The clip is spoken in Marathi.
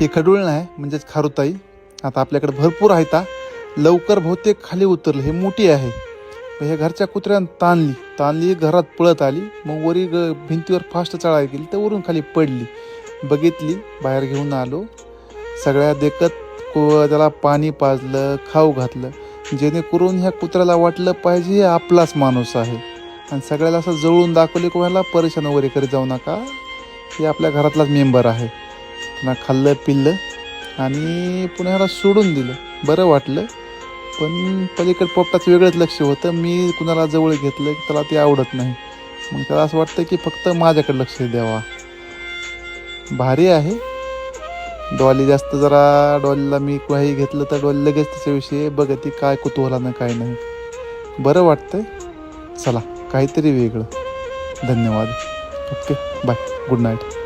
हे खडूळ नाही म्हणजेच खारुताई. आता आपल्याकडे भरपूर आहेत लवकर बहुतेक खाली उतरले हे मोठी आहे. हे घरच्या कुत्र्यानं ताणली. ताणली घरात पळत आली. मग वरी ग भिंतीवर फास्ट चढायला गेली तर वरून खाली पडली. बघितली बाहेर घेऊन आलो. सगळ्या देखत को त्याला पाणी पाजलं खाऊ घातलं. जेणेकरून ह्या कुत्र्याला वाटलं पाहिजे हे आपलाच माणूस आहे. आणि सगळ्याला असं जवळून दाखवले की ह्याला परेशान वगैरे करीत जाऊ नका. हे आपल्या घरातलाच मेंबर आहे. पुन्हा खाल्लं पिल्लं आणि पुण्याला सोडून दिलं. बरं वाटलं पण पलीकडे पोपटाचं वेगळंच लक्ष होतं. मी कुणाला जवळ घेतलं त्याला ते आवडत नाही. मग त्याला असं वाटतं की फक्त माझ्याकडे लक्ष द्यावा. भारी आहे. डॉली जास्त जरा डॉलीला मी काही घेतलं तर डॉली लगेच त्याच्याविषयी बघते काय कुतूहलानं काय नाही. बरं वाटतंय. चला काहीतरी वेगळं. धन्यवाद. Okay bye. Good night.